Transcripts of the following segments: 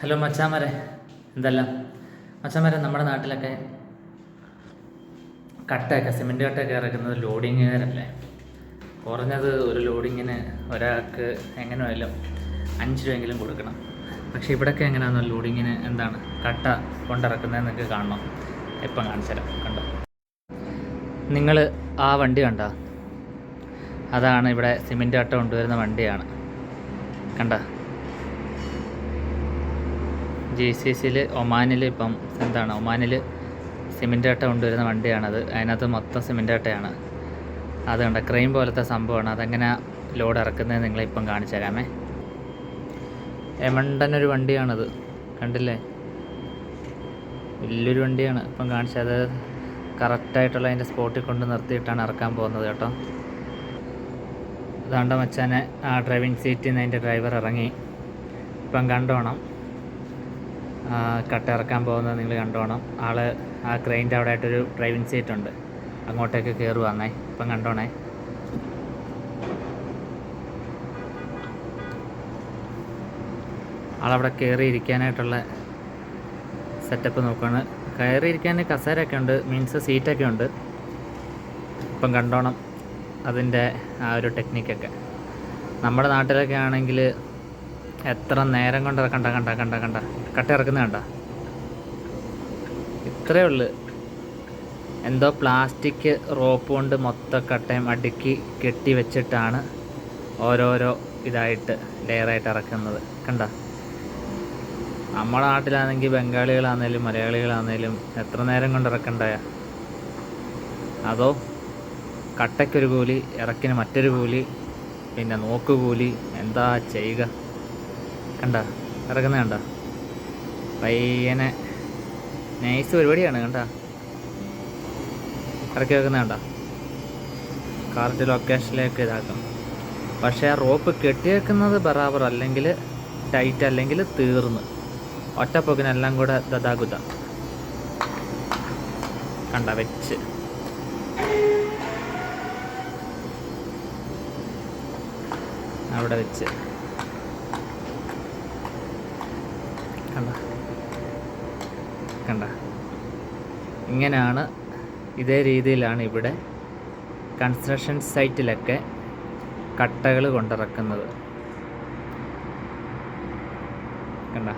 Hello മച്ചാമരെ. എന്തല്ല? മച്ചാമരെ നമ്മുടെ നാട്ടിലൊക്കെ കട്ടയൊക്കെ സിമെന്റ് കട്ടയൊക്കെ ഇറക്കുന്നത് ലോഡിങ്ങുകാരല്ലേ? കുറഞ്ഞത് ഒരു ലോഡിങ്ങിന് ഒരാൾക്ക് എങ്ങനെ ആയാലും അഞ്ച് രൂപയെങ്കിലും കൊടുക്കണം. പക്ഷേ ഇവിടെയൊക്കെ എങ്ങനെയാണെന്ന് ലോഡിങ്ങിന് എന്താണ് കട്ട കൊണ്ടിറക്കുന്നത് നിങ്ങൾക്ക് കാണണം. ഇപ്പം കാണിച്ചു തരാം കണ്ടോ? നിങ്ങൾ ആ വണ്ടി കണ്ട? അതാണ് ഇവിടെ സിമെന്റ് കട്ട കൊണ്ടുവരുന്ന വണ്ടിയാണ്. കണ്ട? ജി സി സിയിൽ ഒമാനിൽ ഇപ്പം എന്താണ്? ഒമാനിൽ സിമെന്റ് ആട്ട കൊണ്ടുവരുന്ന വണ്ടിയാണത്. അതിനകത്ത് മൊത്തം സിമെന്റ് ആട്ടയാണ്. അത് കണ്ട ക്രെയിൻ പോലത്തെ സംഭവമാണ്. അതെങ്ങനെ ലോഡ് ഇറക്കുന്നത് നിങ്ങളിപ്പം കാണിച്ചു തരാമേ. ഒരു വണ്ടിയാണത്. കണ്ടില്ലേ? വലിയൊരു വണ്ടിയാണ്. ഇപ്പം കാണിച്ചത് കറക്റ്റായിട്ടുള്ള അതിന്റെ സ്പോട്ടിൽ കൊണ്ട് നിർത്തിയിട്ടാണ് ഇറക്കാൻ പോകുന്നത് കേട്ടോ. അതാണ്ട മച്ചാനെ ആ ഡ്രൈവിംഗ് സീറ്റിൽ നിന്ന് അതിന്റെ ഡ്രൈവർ ഇറങ്ങി. ഇപ്പം കണ്ടോണം. കട്ട ഇറക്കാൻ പോകുന്നത് നിങ്ങൾ കണ്ടോണം. ആൾ ആ ക്രെയിന്റെ അവിടെ ആയിട്ടൊരു ഡ്രൈവിംഗ് സീറ്റ് ഉണ്ട്. അങ്ങോട്ടേക്ക് കയറുവാന്നേ ഇപ്പം കണ്ടോണേ? ആളവിടെ കയറി ഇരിക്കാനായിട്ടുള്ള സെറ്റപ്പ് നോക്കുകയാണ് കയറി ഇരിക്കാൻ കസേരയൊക്കെ ഉണ്ട് മീൻസ് സീറ്റൊക്കെ ഉണ്ട്. ഇപ്പം കണ്ടോണം അതിന്റെ ആ ഒരു ടെക്നിക്കൊക്കെ നമ്മുടെ നാട്ടിലൊക്കെ ആണെങ്കിൽ എത്ര നേരം കൊണ്ട്? കണ്ട കണ്ട കണ്ട കണ്ട. കട്ട ഇറക്കുന്ന കണ്ട. ഇത്രേ ഉള്ളു. എന്തോ പ്ലാസ്റ്റിക് റോപ്പ് കൊണ്ട് മൊത്തം കട്ടയും അടുക്കി കെട്ടി വെച്ചിട്ടാണ് ഓരോരോ ഇതായിട്ട് ലെയറായിട്ട് ഇറക്കുന്നത്. കണ്ട? നമ്മുടെ നാട്ടിലാണെങ്കിൽ ബംഗാളികളാണേലും മലയാളികളാണേലും എത്ര നേരം കൊണ്ട് ഇറക്കണ്ടായ? അതോ കട്ടയ്ക്കൊരു കൂലി ഇറക്കിന് മറ്റൊരു കൂലി പിന്നെ നോക്കുകൂലി എന്താ ചെയ്യുക? കണ്ട? ഇറങ്ങുന്ന കണ്ട? പയ്യനെ. നൈസ് പരിപാടിയാണ് കണ്ട? ഇറക്കി വെക്കുന്ന കണ്ട? കറക്റ്റ് ലൊക്കേഷനിലേക്ക് ഇതാക്കും. പക്ഷേ ആ റോപ്പ് കെട്ടിയേക്കുന്നത് ബറാബർ അല്ലെങ്കിൽ ടൈറ്റ് അല്ലെങ്കിൽ തീർന്ന്. ഒറ്റപ്പൊക്കിനെല്ലാം കൂടെ ദതാകുത കണ്ട വെച്ച്. അവിടെ വെച്ച്. കണ്ട. കണ്ട. ഇങ്ങനെയാണ് ഇതേ രീതിയിലാണ് ഇവിടെ കൺസ്ട്രക്ഷൻ സൈറ്റിലൊക്കെ കട്ടകൾ കൊണ്ടിറക്കുന്നത്. കണ്ട.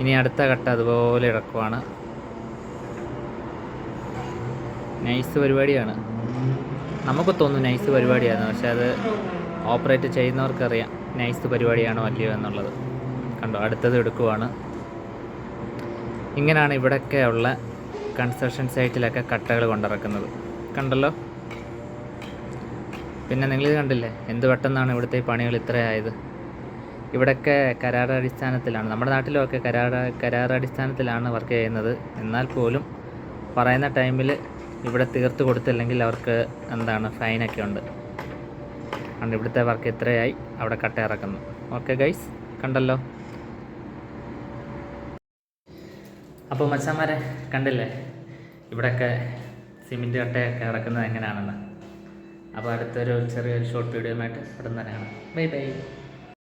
ഇനി അടുത്ത കട്ട അതുപോലെ ഇറക്കുവാണ്. നൈസ് പരിപാടിയാണ്. നമുക്ക് തോന്നും നൈസ് പരിപാടിയാണ് പക്ഷെ അത് ഓപ്പറേറ്റ് ചെയ്യുന്നവർക്കറിയാം നൈസ് പരിപാടിയാണോ അല്ലയോ എന്നുള്ളത്. കണ്ടോ? അടുത്തത് എടുക്കുവാണ്. ഇങ്ങനെയാണ് ഇവിടെയൊക്കെ ഉള്ള കൺസ്ട്രക്ഷൻ സൈറ്റിലൊക്കെ കട്ടകൾ കൊണ്ടിറക്കുന്നത്. കണ്ടല്ലോ? പിന്നെ നിങ്ങൾ ഇത് കണ്ടില്ലേ? എന്ത് പെട്ടെന്നാണ് ഇവിടുത്തെ പണികൾ ഇത്രയായത്? ഇവിടെയൊക്കെ കരാറടിസ്ഥാനത്തിലാണ് നമ്മുടെ നാട്ടിലൊക്കെ കരാറ കരാറടിസ്ഥാനത്തിലാണ് വർക്ക് ചെയ്യുന്നത്. എന്നാൽ പോലും പറയുന്ന ടൈമിൽ ഇവിടെ തീർത്ത് കൊടുത്തില്ലെങ്കിൽ അവർക്ക് എന്താണ് ഫൈനൊക്കെ ഉണ്ട്. അതുകൊണ്ട് ഇവിടുത്തെ വർക്ക് ഇത്രയായി. അവിടെ കട്ട ഇറക്കുന്നു. ഓക്കെ ഗൈസ് കണ്ടല്ലോ? അപ്പോൾ മച്ചാന്മാരെ കണ്ടില്ലേ? ഇവിടെയൊക്കെ സിമെന്റ് കട്ടയൊക്കെ ഇറക്കുന്നത് എങ്ങനെയാണെന്ന്? അപ്പോൾ അടുത്തൊരു ചെറിയൊരു ഷോർട്ട് വീഡിയോ ആയിട്ട് ഉടൻ കാണാം ബൈ ബൈ